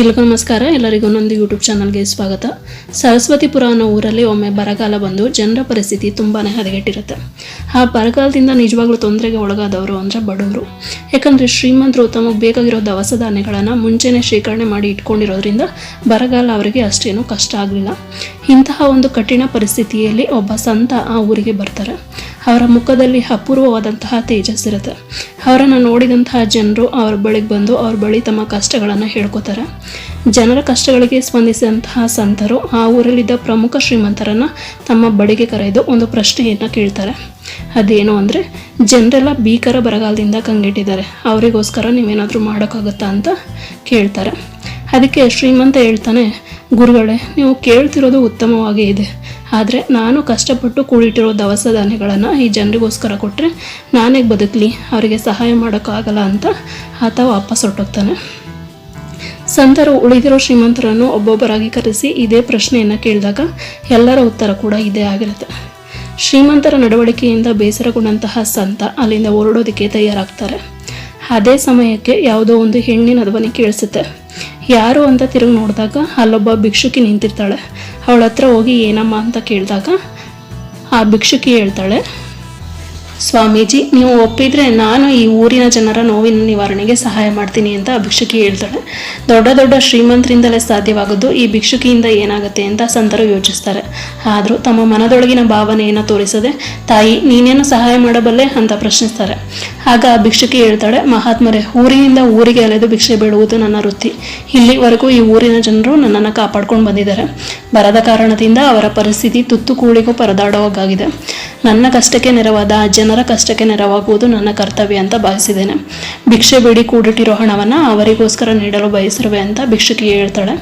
ಎಲ್ರಿಗೂ ನಮಸ್ಕಾರ. ಎಲ್ಲರಿಗೂ ಒಂದೊಂದು ಯೂಟ್ಯೂಬ್ ಚಾನಲ್ಗೆ ಸ್ವಾಗತ. ಸರಸ್ವತಿಪುರ ಅನ್ನೋ ಊರಲ್ಲಿ ಒಮ್ಮೆ ಬರಗಾಲ ಬಂದು ಜನರ ಪರಿಸ್ಥಿತಿ ತುಂಬಾ ಹದಗೆಟ್ಟಿರುತ್ತೆ. ಆ ಬರಗಾಲದಿಂದ ನಿಜವಾಗ್ಲೂ ತೊಂದರೆಗೆ ಒಳಗಾದವರು ಅಂದರೆ ಬಡವರು. ಯಾಕಂದರೆ ಶ್ರೀಮಂತರು ತಮಗೆ ಬೇಕಾಗಿರೋ ದವಸ ಧಾನ್ಯಗಳನ್ನು ಮುಂಚೆನೇ ಶೇಖರಣೆ ಮಾಡಿ ಇಟ್ಕೊಂಡಿರೋದ್ರಿಂದ ಬರಗಾಲ ಅವರಿಗೆ ಅಷ್ಟೇನು ಕಷ್ಟ ಆಗಲಿಲ್ಲ. ಇಂತಹ ಒಂದು ಕಠಿಣ ಪರಿಸ್ಥಿತಿಯಲ್ಲಿ ಒಬ್ಬ ಸಂತ ಆ ಊರಿಗೆ ಬರ್ತಾರೆ. ಅವರ ಮುಖದಲ್ಲಿ ಅಪೂರ್ವವಾದಂತಹ ತೇಜಸ್ಸಿರುತ್ತೆ ಅವರನ್ನು ನೋಡಿದಂತಹ ಜನರು ಅವ್ರ ಬಳಿಗೆ ಬಂದು ಅವ್ರ ಬಳಿ ತಮ್ಮ ಕಷ್ಟಗಳನ್ನು ಹೇಳ್ಕೊತಾರೆ. ಜನರ ಕಷ್ಟಗಳಿಗೆ ಸ್ಪಂದಿಸಿದಂತಹ ಸಂತರು ಆ ಊರಲ್ಲಿದ್ದ ಪ್ರಮುಖ ಶ್ರೀಮಂತರನ್ನು ತಮ್ಮ ಬಳಿಗೆ ಕರೆದು ಒಂದು ಪ್ರಶ್ನೆಯನ್ನು ಕೇಳ್ತಾರೆ. ಅದೇನು ಅಂದರೆ, ಜನರೆಲ್ಲ ಭೀಕರ ಬರಗಾಲದಿಂದ ಕಂಗೆಟ್ಟಿದ್ದಾರೆ. ಅವರಿಗೋಸ್ಕರ ನೀವೇನಾದರೂ ಮಾಡೋಕ್ಕಾಗುತ್ತಾ ಅಂತ ಕೇಳ್ತಾರೆ. ಅದಕ್ಕೆ ಶ್ರೀಮಂತ ಹೇಳ್ತಾನೆ, ಗುರುಗಳೇ, ನೀವು ಕೇಳ್ತಿರೋದು ಉತ್ತಮವಾಗೇ ಇದೆ. ಆದರೆ ನಾನು ಕಷ್ಟಪಟ್ಟು ಕೂಡಿಟ್ಟಿರೋ ದವಸ ಧಾನ್ಯಗಳನ್ನು ಈ ಜನರಿಗೋಸ್ಕರ ಕೊಟ್ಟರೆ ನಾನೇ ಬದುಕಲಿ, ಅವರಿಗೆ ಸಹಾಯ ಮಾಡೋಕ್ಕಾಗಲ್ಲ ಅಂತ ಆತ ವಾಪಸ್ ಹೊಟ್ಟೋಗ್ತಾನೆ ಸಂತರು ಉಳಿದಿರೋ ಶ್ರೀಮಂತರನ್ನು ಒಬ್ಬೊಬ್ಬರಾಗಿ ಕರೆಸಿ ಇದೇ ಪ್ರಶ್ನೆಯನ್ನು ಕೇಳಿದಾಗ ಎಲ್ಲರ ಉತ್ತರ ಕೂಡ ಇದೇ ಆಗಿರುತ್ತೆ. ಶ್ರೀಮಂತರ ನಡವಳಿಕೆಯಿಂದ ಬೇಸರಗೊಂಡಂತಹ ಸಂತ ಅಲ್ಲಿಂದ ಹೊರಡೋದಕ್ಕೆ ತಯಾರಾಗ್ತಾರೆ. ಅದೇ ಸಮಯಕ್ಕೆ ಯಾವುದೋ ಒಂದು ಹೆಣ್ಣಿನ ಧ್ವನಿ ಕೇಳಿಸುತ್ತೆ. ಯಾರು ಅಂತ ತಿರುಗಿ ನೋಡಿದಾಗ ಅಲ್ಲೊಬ್ಬ ಭಿಕ್ಷುಕಿ ನಿಂತಿರ್ತಾಳೆ. ಅವಳ ಹತ್ರ ಹೋಗಿ ಏನಮ್ಮ ಅಂತ ಕೇಳಿದಾಗ ಆ ಭಿಕ್ಷುಕಿ ಹೇಳ್ತಾಳೆ ಸ್ವಾಮೀಜಿ, ನೀವು ಒಪ್ಪಿದ್ರೆ ನಾನು ಈ ಊರಿನ ಜನರ ನೋವಿನ ನಿವಾರಣೆಗೆ ಸಹಾಯ ಮಾಡ್ತೀನಿ ಅಂತ ಭಿಕ್ಷುಕಿ ಹೇಳ್ತಾಳೆ. ದೊಡ್ಡ ದೊಡ್ಡ ಶ್ರೀಮಂತರಿಂದಲೇ ಸಾಧ್ಯವಾಗದ್ದು ಈ ಭಿಕ್ಷುಕಿಯಿಂದ ಏನಾಗುತ್ತೆ ಅಂತ ಸಂತರು ಯೋಚಿಸ್ತಾರೆ. ಆದರೂ ತಮ್ಮ ಮನದೊಳಗಿನ ಭಾವನೆಯನ್ನು ತೋರಿಸದೆ, ತಾಯಿ, ನೀನೇನು ಸಹಾಯ ಮಾಡಬಲ್ಲೆ ಅಂತ ಪ್ರಶ್ನಿಸ್ತಾರೆ. ಆಗ ಆ ಭಿಕ್ಷುಕಿ ಹೇಳ್ತಾಳೆ, ಮಹಾತ್ಮರೇ, ಊರಿನಿಂದ ಊರಿಗೆ ಅಲೆದು ಭಿಕ್ಷೆ ಬೇಡುವುದು ನನ್ನ ವೃತ್ತಿ. ಇಲ್ಲಿವರೆಗೂ ಈ ಊರಿನ ಜನರು ನನ್ನನ್ನು ಕಾಪಾಡ್ಕೊಂಡು ಬಂದಿದ್ದಾರೆ. ಬರದ ಕಾರಣದಿಂದ ಅವರ ಪರಿಸ್ಥಿತಿ ತುತ್ತು ಕೂಳಿಗೂ ಪರದಾಡುವಾಗಿದೆ ನನ್ನ ಕಷ್ಟಕ್ಕೆ ನೆರವಾದ, ಜನರ ಕಷ್ಟಕ್ಕೆ ನೆರವಾಗುವುದು ನನ್ನ ಕರ್ತವ್ಯ ಅಂತ ಭಾವಿಸಿದ್ದೇನೆ. ಭಿಕ್ಷೆ ಬೇಡಿ ಕೂಡಿಟ್ಟಿರೋ ಹಣವನ್ನು ಅವರಿಗೋಸ್ಕರ ನೀಡಲು ಬಯಸಿರುವೆ ಅಂತ ಭಿಕ್ಷುಕಿ ಹೇಳ್ತಾಳೆ.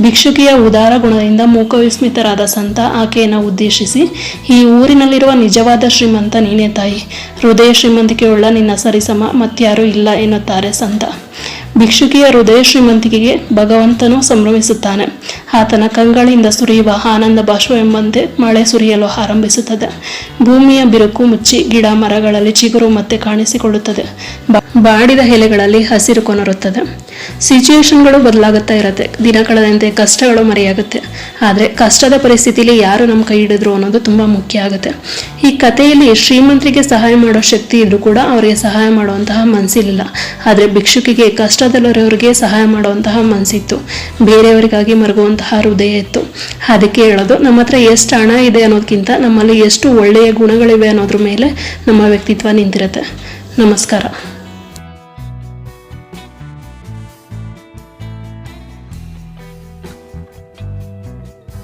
ಭಿಕ್ಷುಕಿಯ ಉದಾರ ಗುಣದಿಂದ ಮೂಕವಿಸ್ಮಿತರಾದ ಸಂತ ಆಕೆಯನ್ನು ಉದ್ದೇಶಿಸಿ, ಈ ಊರಿನಲ್ಲಿರುವ ನಿಜವಾದ ಶ್ರೀಮಂತ ನೀನೇ ತಾಯಿ. ಹೃದಯ ಶ್ರೀಮಂತಿಕೆಯುಳ್ಳ ನಿನ್ನ ಸರಿಸಮ, ಮತ್ಯಾರೂ ಇಲ್ಲ ಎನ್ನುತ್ತಾರೆ ಸಂತ. ಭಿಕ್ಷುಕಿಯ ಹೃದಯ ಶ್ರೀಮಂತಿಕೆಗೆ ಭಗವಂತನು ಸಂಭ್ರಮಿಸುತ್ತಾನೆ. ಆತನ ಕಂಗಳಿಂದ ಸುರಿಯುವ ಆನಂದ ಬಾಷ್ಪ ಎಂಬಂತೆ ಮಳೆ ಸುರಿಯಲು ಆರಂಭಿಸುತ್ತದೆ. ಭೂಮಿಯ ಬಿರುಕು ಮುಚ್ಚಿ ಗಿಡ ಮರಗಳಲ್ಲಿ ಚಿಗುರು ಮತ್ತೆ ಕಾಣಿಸಿಕೊಳ್ಳುತ್ತದೆ. ಬಾಡಿದ ಎಲೆಗಳಲ್ಲಿ ಹಸಿರು ಕೊನರುತ್ತದೆ. ಸಿಚುವೇಶನ್ಗಳು ಬದಲಾಗುತ್ತಾ ಇರುತ್ತೆ. ದಿನ ಕಳೆದಂತೆ ಕಷ್ಟಗಳು ಮರೆಯಾಗುತ್ತೆ. ಆದರೆ ಕಷ್ಟದ ಪರಿಸ್ಥಿತಿಯಲ್ಲಿ ಯಾರು ನಮ್ಮ ಕೈ ಹಿಡಿದ್ರು ಅನ್ನೋದು ತುಂಬ ಮುಖ್ಯ ಆಗುತ್ತೆ. ಈ ಕಥೆಯಲ್ಲಿ ಶ್ರೀಮಂತರಿಗೆ ಸಹಾಯ ಮಾಡೋ ಶಕ್ತಿ ಇದ್ರೂ ಕೂಡ ಅವರಿಗೆ ಸಹಾಯ ಮಾಡುವಂತಹ ಮನಸ್ಸಿರಲಿಲ್ಲ ಆದರೆ ಭಿಕ್ಷುಕಿಗೆ ಕಷ್ಟದಲ್ಲಿರೋರಿಗೆ ಸಹಾಯ ಮಾಡುವಂತಹ ಮನಸ್ಸಿತ್ತು ಬೇರೆಯವರಿಗಾಗಿ ಮರಗುವಂತಹ ಹೃದಯ ಇತ್ತು. ಅದಕ್ಕೆ ಹೇಳೋದು, ನಮ್ಮ ಹತ್ರ ಎಷ್ಟು ಹಣ ಇದೆ ಅನ್ನೋದಕ್ಕಿಂತ ನಮ್ಮಲ್ಲಿ ಎಷ್ಟು ಒಳ್ಳೆಯ ಗುಣಗಳಿವೆ ಅನ್ನೋದ್ರ ಮೇಲೆ ನಮ್ಮ ವ್ಯಕ್ತಿತ್ವ ನಿಂತಿರುತ್ತೆ. ನಮಸ್ಕಾರ.